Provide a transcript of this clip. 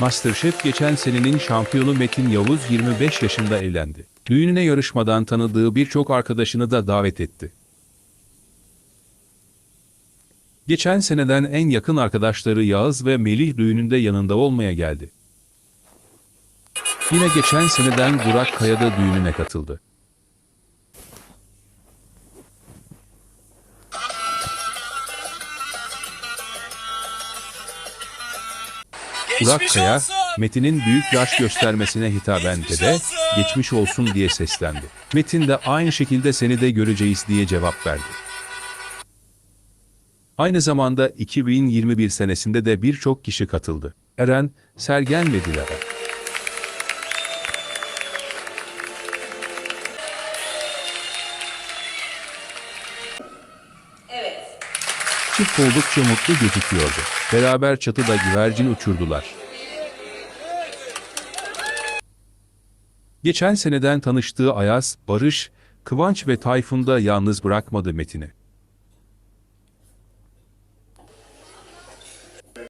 Masterchef geçen senenin şampiyonu Metin Yavuz 25 yaşında evlendi. Düğününe yarışmadan tanıdığı birçok arkadaşını da davet etti. Geçen seneden en yakın arkadaşları Yağız ve Melih düğününde yanında olmaya geldi. Yine geçen seneden Burak Kaya da düğününe katıldı. Burak Kaya. Metin'in büyük yaş göstermesine hitaben de geçmiş olsun diye seslendi. Metin de aynı şekilde seni de göreceğiz diye cevap verdi. Aynı zamanda 2021 senesinde de birçok kişi katıldı. Eren, Sergen ve Dilara. Çift oldukça mutlu gözüküyordu. Beraber çatıda güvercin uçurdular. Geçen seneden tanıştığı Ayaz, Barış, Kıvanç ve Tayfun da yalnız bırakmadı Metin'i.